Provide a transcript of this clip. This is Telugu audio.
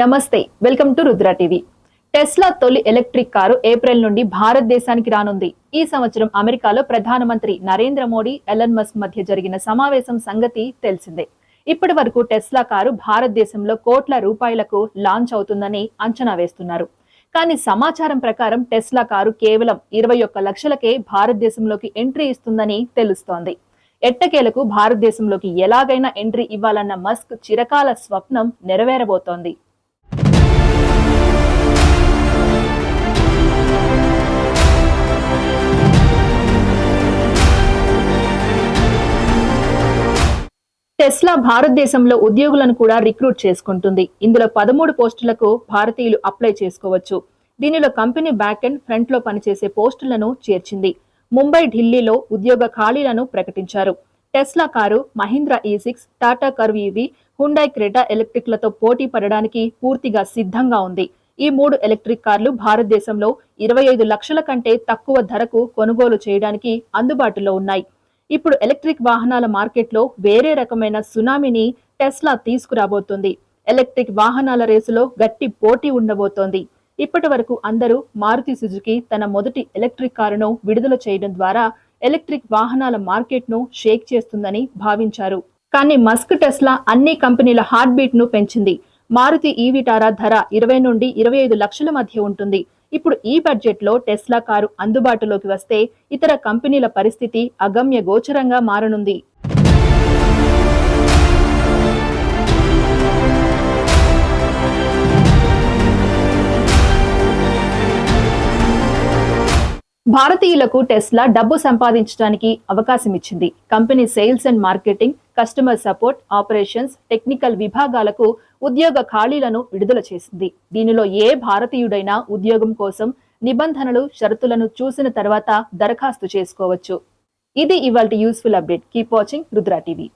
నమస్తే welcome to Rudra TV. Tesla తొలి ఎలక్ట్రిక్ కారు ఏప్రిల్ నుండి భారతదేశానికి రానుంది. ఈ సంవత్సరం అమెరికాలో ప్రధానమంత్రి నరేంద్ర మోడీ ఎలన్ మస్క్ మధ్య జరిగిన సమావేశం సంగతి తెలిసిందే. ఇప్పటి వరకు టెస్లా కారు భారతదేశంలో కోట్ల రూపాయలకు లాంచ్ అవుతుందని అంచనా వేస్తున్నారు. కానీ సమాచారం ప్రకారం టెస్లా కారు కేవలం ఇరవై ఒక్క లక్షలకే భారతదేశంలోకి ఎంట్రీ ఇస్తుందని తెలుస్తోంది. ఎట్టకేలకు భారతదేశంలోకి ఎలాగైనా ఎంట్రీ ఇవ్వాలన్న మస్క్ చిరకాల స్వప్నం నెరవేరబోతోంది. టెస్లా భారతదేశంలో ఉద్యోగులను కూడా రిక్రూట్ చేసుకుంటుంది. ఇందులో పదమూడు పోస్టులకు భారతీయులు అప్లై చేసుకోవచ్చు. దీనిలో కంపెనీ బ్యాక్ అండ్ ఫ్రంట్లో పనిచేసే పోస్టులను చేర్చింది. ముంబై ఢిల్లీలో ఉద్యోగ ఖాళీలను ప్రకటించారు. Tesla car Mahindra e E six Tata Curvv EV Hyundai Creta ఎలక్ట్రిక్లతో పోటీ పడడానికి పూర్తిగా సిద్ధంగా ఉంది. ఈ మూడు ఎలక్ట్రిక్ కార్లు భారతదేశంలో ఇరవై ఐదు లక్షల కంటే తక్కువ ధరకు కొనుగోలు చేయడానికి అందుబాటులో ఉన్నాయి. ఇప్పుడు ఎలక్ట్రిక్ వాహనాల మార్కెట్లో వేరే రకమైన సునామీని టెస్లా తీసుకురాబోతోంది. ఎలక్ట్రిక్ వాహనాల రేసులో గట్టి పోటీ ఉండబోతోంది. ఇప్పటి వరకు అందరూ మారుతి సుజుకి తన మొదటి ఎలక్ట్రిక్ కారును విడుదల చేయడం ద్వారా ఎలక్ట్రిక్ వాహనాల మార్కెట్ను షేక్ చేస్తుందని భావించారు. కానీ మస్క్ టెస్లా అన్ని కంపెనీల హార్ట్ బీట్ను పెంచింది. మారుతి ఈవిటారా ధర ఇరవై నుండి ఇరవై ఐదు లక్షల మధ్య ఉంటుంది. ఇప్పుడు ఈ బడ్జెట్లో టెస్లా కారు అందుబాటులోకి వస్తే ఇతర కంపెనీల పరిస్థితి అగమ్య గోచరంగా మారనుంది. భారతీయులకు టెస్లా డబ్బు సంపాదించడానికి అవకాశం ఇచ్చింది. Company sales and marketing customer support operations technical విభాగాలకు ఉద్యోగ ఖాళీలను విడుదల చేసింది. దీనిలో ఏ భారతీయుడైనా ఉద్యోగం కోసం నిబంధనలు షరతులను చూసిన తర్వాత దరఖాస్తు చేసుకోవచ్చు. ఇది ఇవాళ useful update. Keep watching Rudra TV.